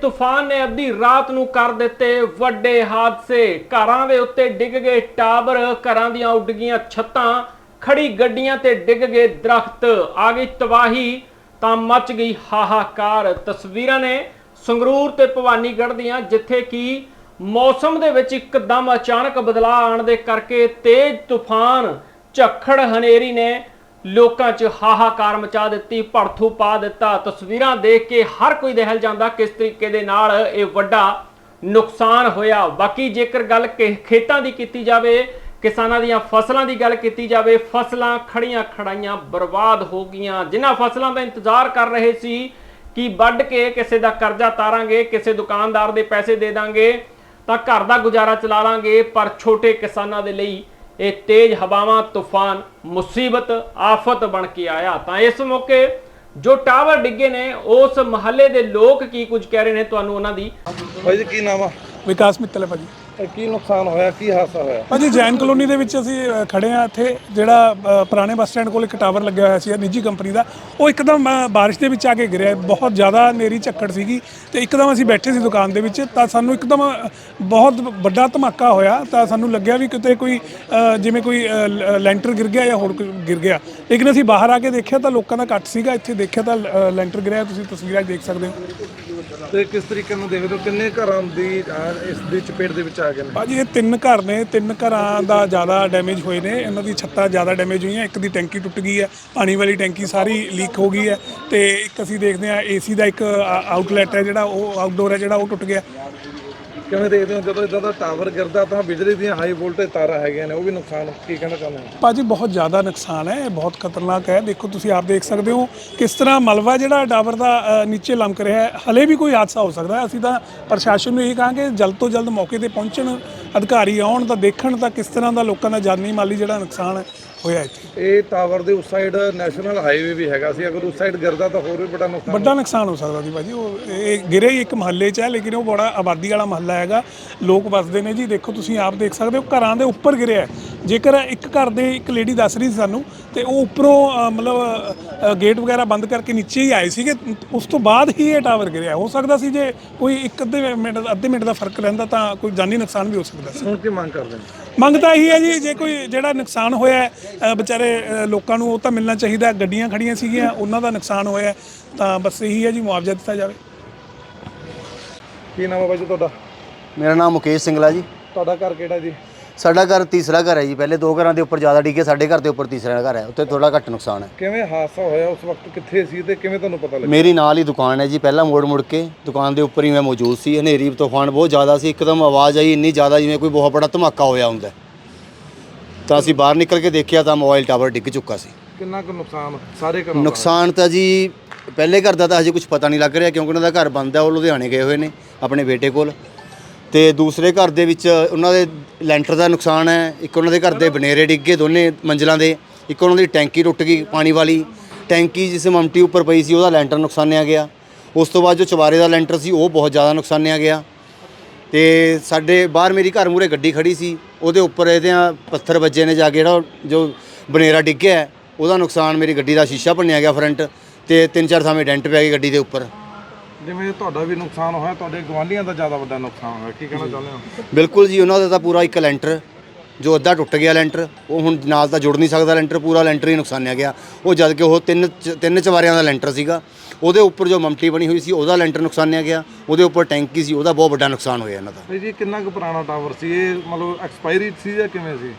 ਤੂਫਾਨ ਨੇ ਅੱਧੀ ਰਾਤ ਨੂੰ ਕਰ ਦਿੱਤੇ ਵੱਡੇ ਹਾਦਸੇ। ਘਰਾਂ ਦੇ ਉੱਤੇ ਡਿੱਗ ਗਏ ਟਾਵਰ ਘਰਾਂ ਦੀਆਂ ਉੱਡ ਗਈਆਂ ਛੱਤਾਂ ਖੜੀ ਗੱਡੀਆਂ ਤੇ ਡਿੱਗ ਗਏ ਦਰਖਤ। ਆ ਗਈ ਤਬਾਹੀ, ਤਾਂ ਮਚ ਗਈ ਹਾਹਾਕਾਰ। ਤਸਵੀਰਾਂ ਨੇ ਸੰਗਰੂਰ ਤੇ ਭਵਾਨੀਗੜ੍ਹ ਦੀਆਂ, ਜਿੱਥੇ ਕਿ ਮੌਸਮ ਦੇ ਵਿੱਚ ਇੱਕਦਮ ਅਚਾਨਕ ਬਦਲਾਅ ਆਉਣ ਦੇ ਕਰਕੇ ਤੇਜ਼ ਤੂਫਾਨ, ਝੱਖੜ ਹਨੇਰੀ ਨੇ ਲੋਕਾਂ 'ਚ ਹਾਹਾਕਾਰ ਮਚਾ ਦਿੱਤੀ, ਭੜਥੂ ਪਾ ਦਿੱਤਾ। ਤਸਵੀਰਾਂ ਦੇਖ ਕੇ ਹਰ ਕੋਈ ਦਹਿਲ ਜਾਂਦਾ, ਕਿਸ ਤਰੀਕੇ ਦੇ ਨਾਲ ਇਹ ਵੱਡਾ ਨੁਕਸਾਨ ਹੋਇਆ। ਬਾਕੀ ਜੇਕਰ ਗੱਲ ਕਿ- ਖੇਤਾਂ ਦੀ ਕੀਤੀ ਜਾਵੇ, ਕਿਸਾਨਾਂ ਦੀਆਂ ਫਸਲਾਂ ਦੀ ਗੱਲ ਕੀਤੀ ਜਾਵੇ, ਫਸਲਾਂ ਖੜੀਆਂ ਖੜਾਈਆਂ ਬਰਬਾਦ ਹੋ ਗਈਆਂ। ਜਿਨ੍ਹਾਂ ਫਸਲਾਂ ਦਾ ਇੰਤਜ਼ਾਰ ਕਰ ਰਹੇ ਸੀ ਕਿ ਵੱਢ ਕੇ ਕਿਸੇ ਦਾ ਕਰਜ਼ਾ ਤਾਰਾਂਗੇ, ਕਿਸੇ ਦੁਕਾਨਦਾਰ ਦੇ ਪੈਸੇ ਦੇ ਦਾਂਗੇ, ਤਾਂ ਘਰ ਦਾ ਗੁਜ਼ਾਰਾ ਚਲਾ ਲਾਂਗੇ, ਪਰ ਛੋਟੇ ਕਿਸਾਨਾਂ ਦੇ ਲਈ ਇਹ ਤੇਜ਼ ਹਵਾਵਾਂ ਤੂਫਾਨ ਮੁਸੀਬਤ ਆਫਤ ਬਣ ਕੇ ਆਇਆ। ਤਾਂ ਇਸ ਮੌਕੇ ਜੋ ਟਾਵਰ ਡਿੱਗੇ ਨੇ ਉਸ ਮਹੱਲੇ ਦੇ ਲੋਕ ਕੀ ਕੁਝ ਕਹਿ ਰਹੇ ਨੇ ਤੁਹਾਨੂੰ ਉਹਨਾਂ ਦੀ ਭਾਈ ਜੀ ਕੀ ਨਾਮ ਆ? ਵਿਕਾਸ ਮਿੱਤਲ ਹੈ ਭਾਜੀ। ਇਹ ਕੀ ਨੁਕਸਾਨ ਹੋਇਆ ਕੀ ਹਾਦਸਾ ਹੋਇਆ? ਭਾਜੀ ਜੈਨ ਕਲੋਨੀ ਦੇ ਵਿੱਚ ਅਸੀਂ ਅ, ਖੜੇ ਆ ਇੱਥੇ ਜਿਹੜਾ ਅ, ਪੁਰਾਣੇ ਬੱਸ ਸਟੈਂਡ ਕੋਲ ਇੱਕ ਟਾਵਰ ਲੱਗਿਆ ਹੋਇਆ ਸੀ ਨਿੱਜੀ ਕੰਪਨੀ ਦਾ। ਉਹ ਇੱਕਦਮ ਅ, ਬਾਰਿਸ਼ ਦੇ ਵਿੱਚ ਆ ਕੇ ਗਿਰਿਆ ਬਹੁਤ ਜ਼ਿਆਦਾ ਨੇਰੀ ਝੱਖੜ ਸੀਗੀ ਤੇ ਇੱਕਦਮ ਅਸੀਂ ਬੈਠੇ ਸੀ ਦੁਕਾਨ ਦੇ ਵਿੱਚ ਤਾਂ ਸਾਨੂੰ ਇੱਕਦਮ ਅ, ਬਹੁਤ ਵੱਡਾ ਧਮਾਕਾ ਹੋਇਆ ਤਾਂ ਸਾਨੂੰ ਲੱਗਿਆ ਵੀ ਕਿਤੇ ਕੋਈ ਅ, ਜਿਵੇਂ ਕੋਈ ਅ, ਲ- ਲੈਂਟਰ ਗਿਰ ਗਿਆ ਜਾਂ ਹੋਰ ਕੋਈ ਗਿਰ ਗਿਆ। ਲੇਕਿਨ ਅਸੀਂ ਬਾਹਰ ਆ ਕੇ ਦੇਖਿਆ ਤਾਂ ਲੋਕਾਂ ਦਾ ਘੱਟ ਸੀਗਾ ਇੱਥੇ ਦੇਖਿਆ ਤਾਂ ਅ, ਲੈਂਟਰ ਗਿਰਿਆ ਤੁਸੀਂ ਤਸਵੀਰਾਂ 'ਚ ਦੇਖ ਸਕਦੇ ਹੋ। ਤੇ ਕਿਸ ਤਰੀਕੇ ਨਾਲ ਦੇਖਦੇ ਹੋ? ਕਿੰਨੇ ਘਰਾਂ ਦੀ ਇਸ ਦੀ ਚਪੇਟ ਦੇ ਵਿੱਚ ਆ ਗਏ ਨੇ। ਭਾਜੀ, ਇਹ ਤਿੰਨ ਘਰ ਨੇ, ਤਿੰਨ ਘਰਾਂ ਦਾ ਜ਼ਿਆਦਾ ਡੈਮੇਜ ਹੋਏ ਨੇ। ਇਹਨਾਂ ਦੀ ਛੱਤਾਂ ਜ਼ਿਆਦਾ ਡੈਮੇਜ ਹੋਈਆਂ। ਇੱਕ ਦੀ ਟੈਂਕੀ ਟੁੱਟ ਗਈ ਹੈ, ਪਾਣੀ ਵਾਲੀ ਟੈਂਕੀ ਸਾਰੀ ਲੀਕ ਹੋ ਗਈ ਹੈ ਤੇ ਇੱਕ ਅਸੀਂ ਦੇਖਦੇ ਹਾਂ ਏਸੀ ਦਾ ਇੱਕ ਆਊਟਲੈਟ ਹੈ ਜਿਹੜਾ, ਉਹ ਆਊਟਡੋਰ ਹੈ ਜਿਹੜਾ, ਉਹ ਟੁੱਟ ਗਿਆ। ਕਿਵੇਂ ਦੇਖਦੇ ਹੋ? ਜਦੋਂ ਇਦਾਂ ਦਾ ਟਾਵਰ ਗਿਰਦਾ ਤਾਂ ਬਿਜਲੀ ਦੀਆਂ ਹਾਈ ਵੋਲਟੇਜ ਤਾਰਾਂ ਹੈਗੀਆਂ ਨੇ, ਉਹ ਵੀ ਨੁਕਸਾਨ ਕੀ ਕਹਿਣਾ ਚਾਹੁੰਦੇ ਹੋ? ਭਾਜੀ, ਬਹੁਤ ਜ਼ਿਆਦਾ ਨੁਕਸਾਨ ਹੈ, ਇਹ ਬਹੁਤ ਖਤਰਨਾਕ ਹੈ। ਦੇਖੋ, ਤੁਸੀਂ ਆਪ ਦੇਖ ਸਕਦੇ ਹੋ ਕਿਸ ਤਰ੍ਹਾਂ ਮਲਵਾ ਜਿਹੜਾ ਟਾਵਰ ਦਾ ਨੀਚੇ ਲਮਕ ਰਿਹਾ ਹੈ। ਹਲੇ ਵੀ ਕੋਈ ਹਾਦਸਾ ਹੋ ਸਕਦਾ ਹੈ। ਅਸੀਂ ਤਾਂ ਪ੍ਰਸ਼ਾਸਨ ਨੂੰ ਇਹ ਕਹਾਂਗੇ, ਜਲਦ ਤੋਂ ਜਲਦ ਮੌਕੇ ਤੇ ਪਹੁੰਚਣ। ਅਧਿਕਾਰੀ ਆਉਣ ਤਾਂ ਦੇਖਣ ਤਾਂ ਕਿਸ ਤਰ੍ਹਾਂ ਦਾ ਲੋਕਾਂ ਦਾ ਜਾਨੀ ਮਾਲੀ ਜਿਹੜਾ ਨੁਕਸਾਨ ਹੈ ਹੋਇਆ ਇੱਥੇ। ਇਹ ਟਾਵਰ ਦੇ ਉਸ ਸਾਈਡ ਨੈਸ਼ਨਲ ਹਾਈਵੇ ਵੀ ਹੈਗਾ ਸੀ। ਅਗਰ ਉਸ ਸਾਈਡ ਗਿਰਦਾ ਤਾਂ ਹੋਰ ਵੀ ਬੜਾ ਨੁਕਸਾਨ ਵੱਡਾ ਨੁਕਸਾਨ ਹੋ ਸਕਦਾ ਜੀ ਭਾਜੀ। ਉਹ ਇਹ ਗਿਰੇ ਹੀ ਇੱਕ ਮਹੱਲੇ 'ਚ ਹੈ ਲੇਕਿਨ ਉਹ ਬੜਾ ਆਬਾਦੀ ਵਾਲਾ ਮਹੱਲਾ ਹੈਗਾ। ਲੋਕ ਵਸਦੇ ਨੇ ਜੀ। ਦੇਖੋ ਤੁਸੀਂ ਆਪ ਦੇਖ ਸਕਦੇ ਹੋ ਘਰਾਂ ਦੇ ਉੱਪਰ ਗਿਰਿਆ। ਜੇਕਰ ਇੱਕ ਘਰ ਦੇ ਇੱਕ ਲੇਡੀ ਦੱਸ ਰਹੀ ਸੀ ਸਾਨੂੰ ਤੇ ਉਹ ਉੱਪਰੋਂ ਮਤਲਬ ਗੇਟ ਵਗੈਰਾ ਬੰਦ ਕਰਕੇ ਨੀਚੇ ਹੀ ਆਏ ਸੀਗੇ। ਉਸ ਤੋਂ ਬਾਅਦ ਹੀ ਇਹ ਟਾਵਰ ਗਿਰਿਆ। ਹੋ ਸਕਦਾ ਸੀ ਜੇ ਕੋਈ ਇੱਕ ਅੱਧੇ ਮਿੰਟ ਅੱਧੇ ਮਿੰਟ ਦਾ ਫ਼ਰਕ ਰਹਿੰਦਾ ਤਾਂ ਕੋਈ ਜਾਨੀ ਨੁਕਸਾਨ ਵੀ ਹੋ ਸਕਦਾ ਸੀ। ਹੁਣ ਕੀ ਮੰਗ ਕਰਦੇ ਨੇ? ਮੰਗ ਤਾਂ ਇਹੀ ਹੈ ਜੀ ਜੇ ਕੋਈ ਜਿਹੜਾ ਨੁਕਸਾਨ ਹੋਇਆ ਹੈ, ਅ, ਵਿਚਾਰੇ ਅ, ਲੋਕਾਂ ਨੂੰ ਉਹ ਤਾਂ ਮਿਲਣਾ ਚਾਹੀਦਾ ਹੈ। ਗੱਡੀਆਂ ਖੜੀਆਂ ਸੀਗੀਆਂ ਉਹਨਾਂ ਦਾ ਨੁਕਸਾਨ ਹੋਇਆ ਹੈ, ਤਾਂ ਬਸ ਇਹੀ ਹੈ ਜੀ ਮੁਆਵਜ਼ਾ ਦਿੱਤਾ ਜਾਵੇ। ਕੀ ਨਾਮ ਹੈ ਭਾਈ ਜੀ ਤੁਹਾਡਾ? ਮੇਰਾ ਨਾਮ ਮੁਕੇਸ਼ ਸਿੰਗਲਾ ਜੀ। ਤੁਹਾਡਾ ਘਰ ਕਿਹੜਾ ਜੀ? ਸਾਡਾ ਘਰ ਤੀਸਰਾ ਘਰ ਹੈ ਜੀ ਪਹਿਲੇ ਦੋ ਘਰਾਂ ਦੇ ਉੱਪਰ ਜ਼ਿਆਦਾ ਡਿੱਗੇ ਸਾਡੇ ਘਰ ਦੇ ਉੱਪਰ ਤੀਸਰਾ ਘਰ ਹੈ ਉੱਥੇ ਥੋੜਾ ਘੱਟ ਨੁਕਸਾਨ ਹੈ। ਕਿਵੇਂ ਹਾਦਸਾ ਹੋਇਆ ਉਸ ਵਕਤ ਕਿੱਥੇ ਸੀ ਤੇ ਕਿਵੇਂ ਤੁਹਾਨੂੰ ਪਤਾ ਲੱਗਿਆ? ਮੇਰੀ ਨਾਲ ਹੀ ਦੁਕਾਨ ਹੈ ਜੀ ਪਹਿਲਾਂ ਮੋੜ ਮੁੜ ਕੇ ਦੁਕਾਨ ਦੇ ਉੱਪਰ ਹੀ ਮੈਂ ਮੌਜੂਦ ਸੀ ਹਨੇਰੀ ਤੂਫਾਨ ਬਹੁਤ ਜ਼ਿਆਦਾ ਸੀ ਇੱਕਦਮ ਆਵਾਜ਼ ਆਈ ਇੰਨੀ ਜ਼ਿਆਦਾ ਜਿਵੇਂ ਕੋਈ ਬਹੁਤ ਬੜਾ ਧਮਾਕਾ ਹੋਇਆ ਹੁੰਦਾ ਹੈ। ਤਾਂ ਅਸੀਂ ਬਾਹਰ ਨਿਕਲ ਕੇ ਦੇਖਿਆ ਤਾਂ ਮੋਬਾਈਲ ਟਾਵਰ ਡਿੱਗ ਚੁੱਕਾ ਸੀ। ਕਿੰਨਾ ਕੁ ਨੁਕਸਾਨ ਸਾਰੇ ਘਰਾਂ ਦਾ? ਨੁਕਸਾਨ ਤਾਂ ਜੀ ਪਹਿਲੇ ਘਰ ਦਾ ਤਾਂ ਹਜੇ ਕੁਝ ਪਤਾ ਨਹੀਂ ਲੱਗ ਰਿਹਾ ਕਿਉਂਕਿ ਉਹਨਾਂ ਦਾ ਘਰ ਬੰਦ ਹੈ ਉਹ ਲੁਧਿਆਣੇ ਗਏ ਹੋਏ ਨੇ ਆਪਣੇ ਬੇਟੇ ਕੋਲ। ਤੇ ਦੂਸਰੇ ਘਰ ਦੇ ਵਿੱਚ ਉਹਨਾਂ ਦੇ ਲੈਂਟਰ ਦਾ ਨੁਕਸਾਨ ਹੈ, ਇੱਕ ਉਹਨਾਂ ਦੇ ਘਰ ਦੇ ਬਨੇਰੇ ਡਿੱਗ ਗਏ ਦੋਨੇ ਮੰਜ਼ਲਾਂ ਦੇ, ਇੱਕ ਉਹਨਾਂ ਦੀ ਟੈਂਕੀ ਟੁੱਟ ਗਈ ਪਾਣੀ ਵਾਲੀ, ਟੈਂਕੀ ਜਿਸ ਮਮਟੀ ਉੱਪਰ ਪਈ ਸੀ ਉਹਦਾ ਲੈਂਟਰ ਨੁਕਸਾਨਿਆ ਗਿਆ, ਉਸ ਤੋਂ ਬਾਅਦ ਜੋ ਚਵਾਰੇ ਦਾ ਲੈਂਟਰ ਸੀ ਉਹ ਬਹੁਤ ਜ਼ਿਆਦਾ ਨੁਕਸਾਨਿਆ ਗਿਆ, ਤੇ ਸਾਡੇ ਬਾਹਰ ਮੇਰੀ ਘਰ ਮੂਰੇ ਗੱਡੀ ਖੜੀ ਸੀ, ਉਹਦੇ ਉੱਪਰ ਇਹਦਿਆਂ ਪੱਥਰ ਵੱਜੇ ਨੇ ਜਾ ਕੇ ਜਿਹੜਾ ਜੋ ਬਨੇਰਾ ਡਿੱਗਿਆ ਉਹਦਾ ਨੁਕਸਾਨ ਮੇਰੀ ਗੱਡੀ ਦਾ ਸ਼ੀਸ਼ਾ ਭੰਨਿਆ ਗਿਆ ਫਰੰਟ ਤੇ ਤਿੰਨ ਚਾਰ ਥਾਵੇਂ ਡੈਂਟ ਪੈ ਗਏ ਗੱਡੀ ਦੇ ਉੱਪਰ। ਜਿਵੇਂ ਤੁਹਾਡਾ ਵੀ ਨੁਕਸਾਨ ਹੋਇਆ ਤੁਹਾਡੇ ਗਵਾਂਢੀਆਂ ਦਾ ਜ਼ਿਆਦਾ ਵੱਡਾ ਨੁਕਸਾਨ ਹੋਇਆ ਕੀ ਕਹਿਣਾ ਚਾਹੁੰਦੇ ਹੋ? ਬਿਲਕੁਲ ਜੀ ਉਹਨਾਂ ਦਾ ਤਾਂ ਪੂਰਾ ਇੱਕ ਲੈਂਟਰ ਜੋ ਅੱਧਾ ਟੁੱਟ ਗਿਆ ਲੈਂਟਰ ਉਹ ਹੁਣ ਨਾਲ ਤਾਂ ਜੁੜ ਨਹੀਂ ਸਕਦਾ ਲੈਂਟਰ ਪੂਰਾ ਲੈਂਟਰ ਹੀ ਨੁਕਸਾਨਿਆ ਗਿਆ। ਉਹ ਜਦ ਕਿ ਉਹ ਤਿੰਨ ਚ- ਤਿੰਨ ਚਵਾਰਿਆਂ ਦਾ ਲੈਂਟਰ ਸੀਗਾ। ਉਹਦੇ ਉੱਪਰ ਜੋ ਮਮਟੀ ਬਣੀ ਹੋਈ ਸੀ ਉਹਦਾ ਲੈਂਟਰ ਨੁਕਸਾਨਿਆ ਗਿਆ। ਉਹਦੇ ਉੱਪਰ ਟੈਂਕੀ ਸੀ ਉਹਦਾ ਬਹੁਤ ਵੱਡਾ ਨੁਕਸਾਨ ਹੋਇਆ ਇਹਨਾਂ ਦਾ। ਭਾਈ ਜੀ ਕਿੰਨਾ ਕੁ ਪੁਰਾਣਾ ਟਾਵਰ ਸੀ? ਇਹ ਮਤਲਬ ਐਕਸਪਾਇਰੀ ਸੀ ਜਾਂ ਕਿਵੇਂ ਸੀ?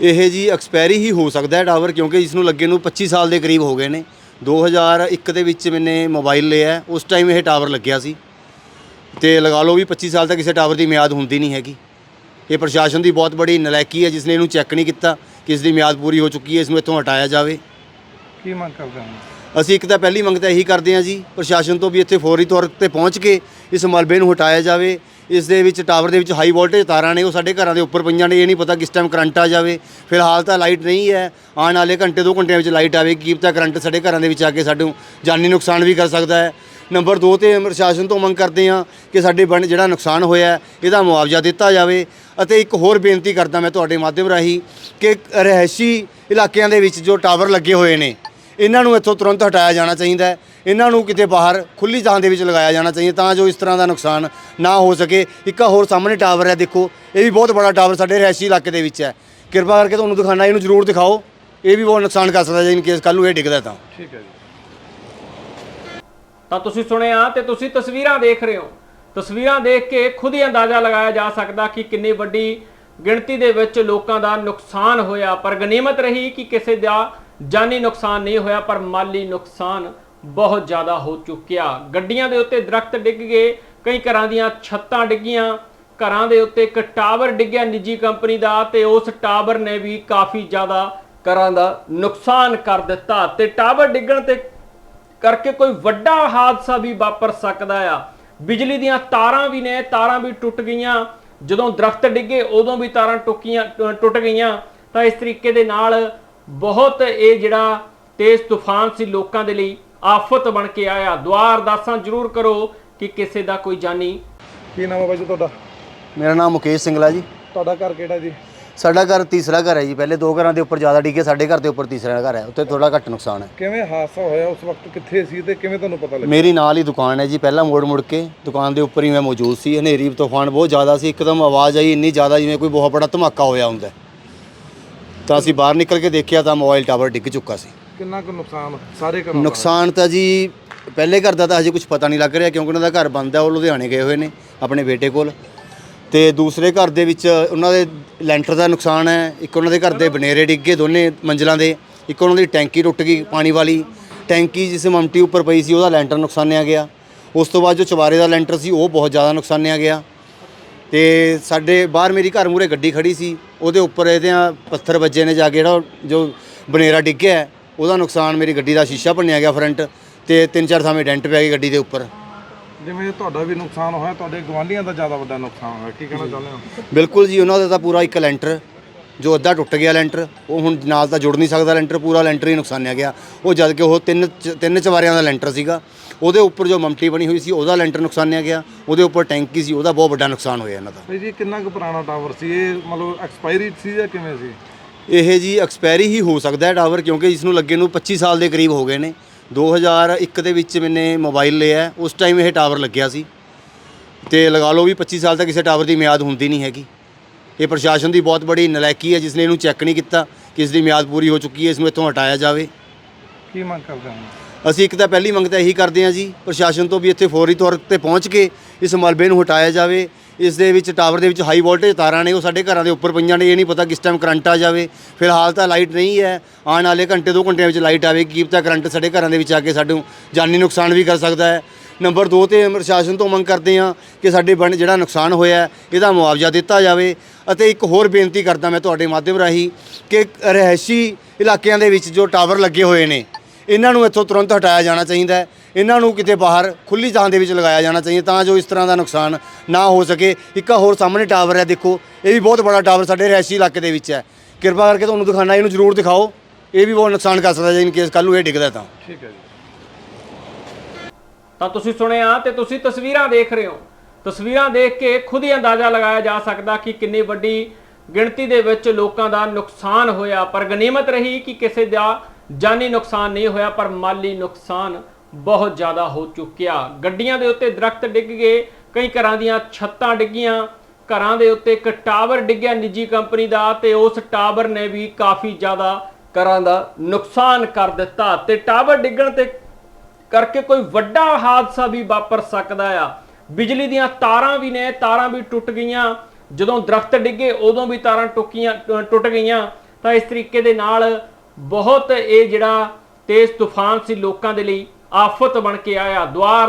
ਇਹ ਜੀ ਐਕਸਪਾਇਰੀ ਹੀ ਹੋ ਸਕਦਾ ਹੈ ਟਾਵਰ ਕਿਉਂਕਿ ਇਸ ਨੂੰ ਲੱਗੇ ਨੂੰ 25 ਸਾਲ ਦੇ ਕਰੀਬ ਹੋ ਗਏ ਨੇ। 2001 ਦੇ ਵਿੱਚ ਮੈਨੇ ਮੋਬਾਈਲ ਲਿਆ। ਉਸ ਟਾਈਮ ਇਹ ਟਾਵਰ ਲੱਗਿਆ ਸੀ। ਤੇ ਲਗਾ ਲਓ ਵੀ 25 ਸਾਲ ਤੱਕ ਕਿਸੇ ਟਾਵਰ ਦੀ ਮਿਆਦ ਹੁੰਦੀ ਨਹੀਂ ਹੈਗੀ। ਇਹ ਪ੍ਰਸ਼ਾਸਨ ਦੀ ਬਹੁਤ ਬੜੀ ਨਲਾਇਕੀ ਹੈ ਜਿਸ ਨੇ ਇਹਨੂੰ ਚੈੱਕ ਨਹੀਂ ਕੀਤਾ ਕਿ ਇਸ ਦੀ ਮਿਆਦ ਪੂਰੀ ਹੋ ਚੁੱਕੀ ਹੈ ਇਸ ਨੂੰ ਇੱਥੋਂ ਹਟਾਇਆ ਜਾਵੇ। ਕੀ ਮੰਗ ਕਰਦੇ ਹੋ? ਅਸੀਂ ਇੱਕ ਤਾਂ ਪਹਿਲੀ ਮੰਗ ਤਾਂ ਇਹੀ ਕਰਦੇ ਹਾਂ ਜੀ ਪ੍ਰਸ਼ਾਸਨ ਤੋਂ ਵੀ ਇੱਥੇ ਫੌਰੀ ਤੌਰ ਤੇ ਪਹੁੰਚ ਕੇ ਇਸ ਮਲਬੇ ਨੂੰ ਹਟਾਇਆ ਜਾਵੇ। ਇਸ ਦੇ ਵਿੱਚ ਟਾਵਰ ਦੇ ਵਿੱਚ ਹਾਈ ਵੋਲਟੇਜ ਤਾਰਾਂ ਨੇ, ਉਹ ਸਾਡੇ ਘਰਾਂ ਦੇ ਉੱਪਰ ਪਈਆਂ ਨੇ, ਇਹ ਨਹੀਂ ਪਤਾ ਕਿਸ ਟਾਈਮ ਕਰੰਟ ਆ ਜਾਵੇ। ਫਿਲਹਾਲ ਤਾਂ ਲਾਈਟ ਨਹੀਂ ਹੈ। ਆਉਣ ਵਾਲੇ ਘੰਟੇ, ਦੋ ਘੰਟਿਆਂ ਵਿੱਚ ਲਾਈਟ ਆਵੇਗੀ ਕੀ ਪਤਾ ਕਰੰਟ ਸਾਡੇ ਘਰਾਂ ਦੇ ਵਿੱਚ ਆ ਕੇ ਸਾਨੂੰ ਜਾਨੀ ਨੁਕਸਾਨ ਵੀ ਕਰ ਸਕਦਾ ਹੈ। ਨੰਬਰ 2 ਤੇ ਪ੍ਰਸ਼ਾਸਨ ਤੋਂ ਮੰਗ ਕਰਦੇ ਹਾਂ ਕਿ ਸਾਡੇ ਬਣ, ਜਿਹੜਾ ਨੁਕਸਾਨ ਹੋਇਆ ਇਹਦਾ ਮੁਆਵਜ਼ਾ ਦਿੱਤਾ ਜਾਵੇ। ਅਤੇ ਇੱਕ ਹੋਰ ਬੇਨਤੀ ਕਰਦਾ ਮੈਂ ਤੁਹਾਡੇ ਮਾਧਿਅਮ ਰਾਹੀਂ ਕਿ ਰਹਿਸ਼ੀ ਇਲਾਕਿਆਂ ਦੇ ਵਿੱਚ ਜੋ ਟਾਵਰ ਲੱਗੇ ਹੋਏ ਨੇ ਇਹਨਾਂ ਨੂੰ ਇੱਥੋਂ ਤੁਰੰਤ ਹਟਾਇਆ ਜਾਣਾ ਚਾਹੀਦਾ ਹੈ। ਇਹਨਾਂ ਨੂੰ ਕਿਤੇ ਬਾਹਰ ਖੁੱਲੀ ਥਾਂ ਦੇ ਵਿੱਚ ਲਗਾਇਆ ਜਾਣਾ ਚਾਹੀਦਾ ਤਾਂ ਜੋ ਇਸ ਤਰ੍ਹਾਂ ਦਾ ਨੁਕਸਾਨ ਨਾ ਹੋ ਸਕੇ। ਇੱਕ ਹੋਰ ਸਾਹਮਣੇ ਟਾਵਰ ਹੈ, ਦੇਖੋ, ਇਹ ਵੀ ਬਹੁਤ ਬੜਾ ਟਾਵਰ ਸਾਡੇ ਰਹਿਸ਼ੀ ਇਲਾਕੇ ਦੇ ਵਿੱਚ ਹੈ। ਕਿਰਪਾ ਕਰਕੇ ਤੁਹਾਨੂੰ ਦਿਖਾਣਾ ਇਹਨੂੰ ਜ਼ਰੂਰ ਦਿਖਾਓ। ਇਹ ਵੀ ਬਹੁਤ ਨੁਕਸਾਨ ਕਰ ਸਕਦਾ ਜੇ ਇਨ ਕੇਸ ਕੱਲ ਨੂੰ ਇਹ ਡਿੱਗਦਾ ਤਾਂ। ਠੀਕ ਹੈ ਜੀ। ਤਾਂ ਤੁਸੀਂ ਸੁਣਿਆ ਤੇ ਤੁਸੀਂ ਤਸਵੀਰਾਂ ਦੇਖ ਰਹੇ ਹੋ। ਤਸਵੀਰਾਂ ਦੇਖ ਕੇ ਖੁਦ ਹੀ ਅੰਦਾਜ਼ਾ ਲਗਾਇਆ ਜਾ ਸਕਦਾ ਕਿ ਕਿੰਨੀ ਵੱਡੀ ਗਿਣਤੀ ਦੇ ਵਿੱਚ ਲੋਕਾਂ ਦਾ ਨੁਕਸਾਨ ਹੋਇਆ। ਪਰ ਗਨੀਮਤ ਰਹੀ ਕਿ ਕਿਸੇ ਦਾ ਜਾਨੀ ਨੁਕਸਾਨ ਨਹੀਂ ਹੋਇਆ, ਪਰ ਮਾਲੀ ਨੁਕਸਾਨ ਬਹੁਤ ਜ਼ਿਆਦਾ ਹੋ ਚੁੱਕਿਆ। ਗੱਡੀਆਂ ਦੇ ਉੱਤੇ ਦਰਖਤ ਡਿੱਗ ਗਏ, ਕਈ ਘਰਾਂ ਦੀਆਂ ਛੱਤਾਂ ਡਿੱਗੀਆਂ, ਘਰਾਂ ਦੇ ਉੱਤੇ ਇੱਕ ਟਾਵਰ ਡਿੱਗਿਆ ਨਿੱਜੀ ਕੰਪਨੀ ਦਾ ਤੇ ਉਸ ਟਾਵਰ ਨੇ ਵੀ ਕਾਫੀ ਜ਼ਿਆਦਾ ਘਰਾਂ ਦਾ ਨੁਕਸਾਨ ਕਰ ਦਿੱਤਾ ਤੇ ਟਾਵਰ ਡਿੱਗਣ ਤੇ ਕਰਕੇ ਕੋਈ ਵੱਡਾ ਹਾਦਸਾ ਵੀ ਵਾਪਰ ਸਕਦਾ ਆ। ਬਿਜਲੀ ਦੀਆਂ ਤਾਰਾਂ ਵੀ ਨੇ, ਤਾਰਾਂ ਵੀ ਟੁੱਟ ਗਈਆਂ। ਜਦੋਂ ਦਰਖਤ ਡਿੱਗੇ, ਉਦੋਂ ਵੀ ਤਾਰਾਂ ਟੁੱਕੀਆਂ, ਟੁੱਟ ਗਈਆਂ। ਤਾਂ ਇਸ ਤਰੀਕੇ ਦੇ ਨਾਲ ਬਹੁਤ ਇਹ ਜਿਹੜਾ ਤੇਜ਼ ਤੂਫਾਨ ਸੀ ਲੋਕਾਂ ਦੇ ਲਈ ਆਫਤ ਬਣ ਕੇ ਆਇਆ। ਦੁਆ ਅਰਦਾਸਾਂ ਜ਼ਰੂਰ ਕਰੋ ਕਿ ਕਿਸੇ ਦਾ ਕੋਈ ਜਾਨੀ। ਕੀ ਨਾਮ ਹੈ ਬਾਈ ਜੀ ਤੁਹਾਡਾ? ਮੇਰਾ ਨਾਮ ਮੁਕੇਸ਼ ਸਿੰਗਲਾ ਜੀ। ਤੁਹਾਡਾ ਘਰ ਕਿਹੜਾ ਜੀ? ਸਾਡਾ ਘਰ ਤੀਸਰਾ ਘਰ ਹੈ ਜੀ। ਪਹਿਲੇ ਦੋ ਘਰਾਂ ਦੇ ਉੱਪਰ ਜ਼ਿਆਦਾ ਡਿੱਗੇ ਸਾਡੇ ਘਰ ਦੇ ਉੱਪਰ ਤੀਸਰਾ ਘਰ ਹੈ। ਉੱਥੇ ਥੋੜਾ ਘੱਟ ਨੁਕਸਾਨ ਹੈ। ਕਿਵੇਂ ਹਾਦਸਾ ਹੋਇਆ? ਉਸ ਵਕਤ ਕਿੱਥੇ ਸੀ ਤੇ ਕਿਵੇਂ ਤੁਹਾਨੂੰ ਪਤਾ ਲੱਗਿਆ? ਮੇਰੀ ਨਾਲ ਹੀ ਦੁਕਾਨ ਹੈ ਜੀ। ਪਹਿਲਾਂ ਮੋੜ ਮੁੜ ਕੇ ਦੁਕਾਨ ਦੇ ਉੱਪਰ ਹੀ ਮੈਂ ਮੌਜੂਦ ਸੀ। ਹਨੇਰੀ ਤੂਫਾਨ ਬਹੁਤ ਜ਼ਿਆਦਾ ਸੀ। ਇੱਕਦਮ ਆਵਾਜ਼ ਆਈ ਇੰਨੀ ਜ਼ਿਆਦਾ ਜਿਵੇਂ ਕੋਈ ਬਹੁਤ ਬੜਾ ਧਮਾਕਾ ਹੋਇਆ ਹੁੰਦਾ ਹੈ। ਤਾਂ ਅਸੀਂ ਬਾਹਰ ਨਿਕਲ ਕੇ ਦੇਖਿਆ ਤਾਂ ਮੋਬਾਈਲ ਟਾਵਰ ਡਿੱਗ ਚੁੱਕਾ ਸੀ। ਕਿੰਨਾ ਕੁ ਨੁਕਸਾਨ ਸਾਰੇ ਘਰਾਂ ਦਾ? ਨੁਕਸਾਨ ਤਾਂ ਜੀ ਪਹਿਲੇ ਘਰ ਦਾ ਤਾਂ ਹਜੇ ਕੁਝ ਪਤਾ ਨਹੀਂ ਲੱਗ ਰਿਹਾ ਕਿਉਂਕਿ ਉਹਨਾਂ ਦਾ ਘਰ ਬੰਦ ਹੈ ਉਹ ਲੁਧਿਆਣੇ ਗਏ ਹੋਏ ਨੇ ਆਪਣੇ ਬੇਟੇ ਕੋਲ। ਤੇ ਦੂਸਰੇ ਘਰ ਦੇ ਵਿੱਚ ਉਹਨਾਂ ਦੇ ਲੈਂਟਰ ਦਾ ਨੁਕਸਾਨ ਹੈ ਇੱਕ ਉਹਨਾਂ ਦੇ ਘਰ ਦੇ ਬਨੇਰੇ ਡਿੱਗ ਗਏ ਦੋਨੇ ਮੰਜ਼ਲਾਂ ਦੇ ਇੱਕ ਉਹਨਾਂ ਦੀ ਟੈਂਕੀ ਟੁੱਟ ਗਈ ਪਾਣੀ ਵਾਲੀ। ਟੈਂਕੀ ਜਿਸ ਮਮਟੀ ਉੱਪਰ ਪਈ ਸੀ ਉਹਦਾ ਲੈਂਟਰ ਨੁਕਸਾਨਿਆ ਗਿਆ। ਉਸ ਤੋਂ ਬਾਅਦ ਜੋ ਚਵਾਰੇ ਦਾ ਲੈਂਟਰ ਸੀ ਉਹ ਬਹੁਤ ਜ਼ਿਆਦਾ ਨੁਕਸਾਨਿਆ ਗਿਆ। ਤੇ ਸਾਡੇ ਬਾਹਰ ਮੇਰੀ ਘਰ ਮੂਰੇ ਗੱਡੀ ਖੜੀ ਸੀ ਉਹਦੇ ਉੱਪਰ ਇਹਦਿਆਂ ਪੱਥਰ ਵੱਜੇ ਨੇ ਜਾ ਕੇ ਜਿਹੜਾ ਜੋ ਬਨੇਰਾ ਡਿੱਗਿਆ ਉਹਦਾ ਨੁਕਸਾਨ ਮੇਰੀ ਗੱਡੀ ਦਾ ਸ਼ੀਸ਼ਾ ਭੰਨਿਆ ਗਿਆ ਫਰੰਟ ਤੇ ਤਿੰਨ ਚਾਰ ਥਾਵੇਂ ਡੈਂਟ ਪੈ ਗਏ ਗੱਡੀ ਦੇ ਉੱਪਰ। ਜਿਵੇਂ ਤੁਹਾਡਾ ਵੀ ਨੁਕਸਾਨ ਹੋਇਆ ਤੁਹਾਡੇ ਗਵਾਂਢੀਆਂ ਦਾ ਜ਼ਿਆਦਾ ਵੱਡਾ ਨੁਕਸਾਨ ਹੋਇਆ ਕੀ ਕਹਿਣਾ ਚਾਹੁੰਦੇ ਹੋ? ਬਿਲਕੁਲ ਜੀ ਉਹਨਾਂ ਦਾ ਤਾਂ ਪੂਰਾ ਇੱਕ ਲੈਂਟਰ। ਜੋ ਅੱਧਾ ਟੁੱਟ ਗਿਆ ਲੈਂਟਰ ਉਹ ਹੁਣ ਨਾਲ ਤਾਂ ਜੁੜ ਨਹੀਂ ਸਕਦਾ ਲੈਂਟਰ ਪੂਰਾ ਲੈਂਟਰ ਹੀ ਨੁਕਸਾਨਿਆ ਗਿਆ ਉਹ ਜਦ ਕਿ ਉਹ ਤਿੰਨ ਤਿੰਨ ਚਵਾਰਿਆਂ ਦਾ ਲੈਂਟਰ ਸੀਗਾ। ਉਹਦੇ ਉੱਪਰ ਜੋ ਮਮਟੀ ਬਣੀ ਹੋਈ ਸੀ ਉਹਦਾ ਲੈਂਟਰ ਨੁਕਸਾਨਿਆ ਗਿਆ ਉਹਦੇ ਉੱਪਰ ਟੈਂਕੀ ਸੀ ਉਹਦਾ ਬਹੁਤ ਵੱਡਾ ਨੁਕਸਾਨ ਹੋਇਆ ਇਹਨਾਂ ਦਾ। ਭਾਈ ਜੀ ਕਿੰਨਾ ਕੁ ਪੁਰਾਣਾ ਟਾਵਰ ਸੀ? ਇਹ ਮਤਲਬ ਐਕਸਪਾਇਰੀ ਸੀ ਜਾਂ ਕਿਵੇਂ ਸੀ? ਇਹ ਜੀ ਐਕਸਪਾਇਰੀ ਹੀ ਹੋ ਸਕਦਾ ਹੈ ਟਾਵਰ ਕਿਉਂਕਿ ਇਸ ਨੂੰ ਲੱਗੇ ਨੂੰ 25 ਸਾਲ ਦੇ ਕਰੀਬ ਹੋ ਗਏ ਨੇ। 2001 ਦੇ ਵਿੱਚ ਮੈਨੇ ਮੋਬਾਈਲ ਲਿਆ ਉਸ ਟਾਈਮ ਇਹ ਟਾਵਰ ਲੱਗਿਆ ਸੀ। ਤੇ ਲਗਾ ਲਓ ਵੀ 25 ਸਾਲ ਤੱਕ ਕਿਸੇ ਟਾਵਰ ਦੀ ਮਿਆਦ ਹੁੰਦੀ ਨਹੀਂ ਹੈਗੀ। ਇਹ ਪ੍ਰਸ਼ਾਸਨ ਦੀ ਬਹੁਤ ਬੜੀ ਨਲਾਇਕੀ ਹੈ ਜਿਸ ਨੇ ਇਹਨੂੰ ਚੈੱਕ ਨਹੀਂ ਕੀਤਾ ਕਿ ਇਸ ਦੀ ਮਿਆਦ ਪੂਰੀ ਹੋ ਚੁੱਕੀ ਹੈ ਇਸ ਨੂੰ ਇੱਥੋਂ ਹਟਾਇਆ ਜਾਵੇ। ਕੀ ਮੰਗ ਕਰਦੇ ਹੋ? ਅਸੀਂ ਇੱਕ ਤਾਂ ਪਹਿਲੀ ਮੰਗ ਤਾਂ ਇਹੀ ਕਰਦੇ ਹਾਂ ਜੀ ਪ੍ਰਸ਼ਾਸਨ ਤੋਂ ਵੀ ਇੱਥੇ ਫੌਰੀ ਤੌਰ ਤੇ ਪਹੁੰਚ ਕੇ ਇਸ ਮਲਬੇ ਨੂੰ ਹਟਾਇਆ ਜਾਵੇ। ਇਸ ਦੇ ਵਿੱਚ ਟਾਵਰ ਦੇ ਵਿੱਚ ਹਾਈ ਵੋਲਟੇਜ ਤਾਰਾਂ ਨੇ ਉਹ ਸਾਡੇ ਘਰਾਂ ਦੇ ਉੱਪਰ ਪਈਆਂ ਨੇ ਇਹ ਨਹੀਂ ਪਤਾ ਕਿਸ ਟਾਈਮ ਕਰੰਟ ਆ ਜਾਵੇ। ਫਿਲਹਾਲ ਤਾਂ ਲਾਈਟ ਨਹੀਂ ਹੈ ਆਉਣ ਵਾਲੇ ਘੰਟੇ ਦੋ ਘੰਟਿਆਂ ਵਿੱਚ ਲਾਈਟ ਆਵੇਗੀ ਕੀ ਪਤਾ ਕਰੰਟ ਸਾਡੇ ਘਰਾਂ ਦੇ ਵਿੱਚ ਆ ਕੇ ਸਾਨੂੰ ਜਾਨੀ ਨੁਕਸਾਨ ਵੀ ਕਰ ਸਕਦਾ ਹੈ। ਨੰਬਰ 2 ਤੇ ਪ੍ਰਸ਼ਾਸਨ ਤੋਂ ਮੰਗ ਕਰਦੇ ਹਾਂ ਕਿ ਸਾਡੇ ਬਣ ਜਿਹੜਾ ਨੁਕਸਾਨ ਹੋਇਆ ਇਹਦਾ ਮੁਆਵਜ਼ਾ ਦਿੱਤਾ ਜਾਵੇ। ਅਤੇ ਇੱਕ ਹੋਰ ਬੇਨਤੀ ਕਰਦਾ ਮੈਂ ਤੁਹਾਡੇ ਮਾਧਿਅਮ ਰਾਹੀਂ ਕਿ ਰਹਿਸ਼ੀ ਇਲਾਕਿਆਂ ਦੇ ਵਿੱਚ ਜੋ ਟਾਵਰ ਲੱਗੇ ਹੋਏ ਨੇ, ਇਹਨਾਂ ਨੂੰ ਇੱਥੋਂ ਤੁਰੰਤ ਹਟਾਇਆ ਜਾਣਾ ਚਾਹੀਦਾ ਹੈ। ਇਹਨਾਂ ਨੂੰ ਕਿਤੇ ਬਾਹਰ ਖੁੱਲੀ ਥਾਂ ਦੇ ਵਿੱਚ ਲਗਾਇਆ ਜਾਣਾ ਚਾਹੀਦਾ ਤਾਂ ਜੋ ਇਸ ਤਰ੍ਹਾਂ ਦਾ ਨੁਕਸਾਨ ਨਾ ਹੋ ਸਕੇ। ਇੱਕ ਹੋਰ ਸਾਹਮਣੇ ਟਾਵਰ ਹੈ, ਦੇਖੋ, ਇਹ ਵੀ ਬਹੁਤ ਬੜਾ ਟਾਵਰ ਸਾਡੇ ਰਹਿਸ਼ੀ ਇਲਾਕੇ ਦੇ ਵਿੱਚ ਹੈ। ਕਿਰਪਾ ਕਰਕੇ ਤੁਹਾਨੂੰ ਦਿਖਾਣਾ ਇਹਨੂੰ ਜ਼ਰੂਰ ਦਿਖਾਓ। ਇਹ ਵੀ ਬਹੁਤ ਨੁਕਸਾਨ ਕਰ ਸਕਦਾ ਜੇ ਇਨ ਕੇਸ ਕੱਲ ਨੂੰ ਇਹ ਡਿੱਗਦਾ ਤਾਂ। ਠੀਕ ਹੈ ਜੀ। ਤਾਂ ਤੁਸੀਂ ਸੁਣਿਆ ਤੇ ਤੁਸੀਂ ਤਸਵੀਰਾਂ ਦੇਖ ਰਹੇ ਹੋ। ਤਸਵੀਰਾਂ ਦੇਖ ਕੇ ਖੁਦ ਹੀ ਅੰਦਾਜ਼ਾ ਲਗਾਇਆ ਜਾ ਸਕਦਾ ਕਿ ਕਿੰਨੀ ਵੱਡੀ ਗਿਣਤੀ ਦੇ ਵਿੱਚ ਲੋਕਾਂ ਦਾ ਨੁਕਸਾਨ ਹੋਇਆ, ਪਰ ਗਨੀਮਤ ਰਹੀ ਕਿ ਕਿਸੇ ਦਾ ਜਾਨੀ ਨੁਕਸਾਨ ਨਹੀਂ ਹੋਇਆ, ਪਰ ਮਾਲੀ ਨੁਕਸਾਨ ਬਹੁਤ ਜ਼ਿਆਦਾ ਹੋ ਚੁੱਕਿਆ। ਗੱਡੀਆਂ ਦੇ ਉੱਤੇ ਦਰਖਤ ਡਿੱਗ ਗਏ, ਕਈ ਘਰਾਂ ਦੀਆਂ ਛੱਤਾਂ ਡਿੱਗੀਆਂ, ਘਰਾਂ ਦੇ ਉੱਤੇ ਇੱਕ ਟਾਵਰ ਡਿੱਗਿਆ ਨਿੱਜੀ ਕੰਪਨੀ ਦਾ ਤੇ ਉਸ ਟਾਵਰ ਨੇ ਵੀ ਕਾਫੀ ਜ਼ਿਆਦਾ ਘਰਾਂ ਦਾ ਨੁਕਸਾਨ ਕਰ ਦਿੱਤਾ ਤੇ ਟਾਵਰ ਡਿੱਗਣ ਤੇ ਕਰਕੇ ਕੋਈ ਵੱਡਾ ਹਾਦਸਾ ਵੀ ਵਾਪਰ ਸਕਦਾ ਆ। ਬਿਜਲੀ ਦੀਆਂ ਤਾਰਾਂ ਵੀ ਨੇ, ਤਾਰਾਂ ਵੀ ਟੁੱਟ ਗਈਆਂ। ਜਦੋਂ ਦਰਖਤ ਡਿੱਗੇ, ਉਦੋਂ ਵੀ ਤਾਰਾਂ ਟੁੱਕੀਆਂ ਟੁੱਟ ਗਈਆਂ। ਤਾਂ ਇਸ ਤਰੀਕੇ ਦੇ ਨਾਲ ਬਹੁਤ ਇਹ ਜਿਹੜਾ ਤੇਜ਼ ਤੂਫਾਨ ਸੀ ਲੋਕਾਂ ਦੇ ਲਈ ਆਫਤ ਬਣ ਕੇ ਆਇਆ। ਦੁਆਰ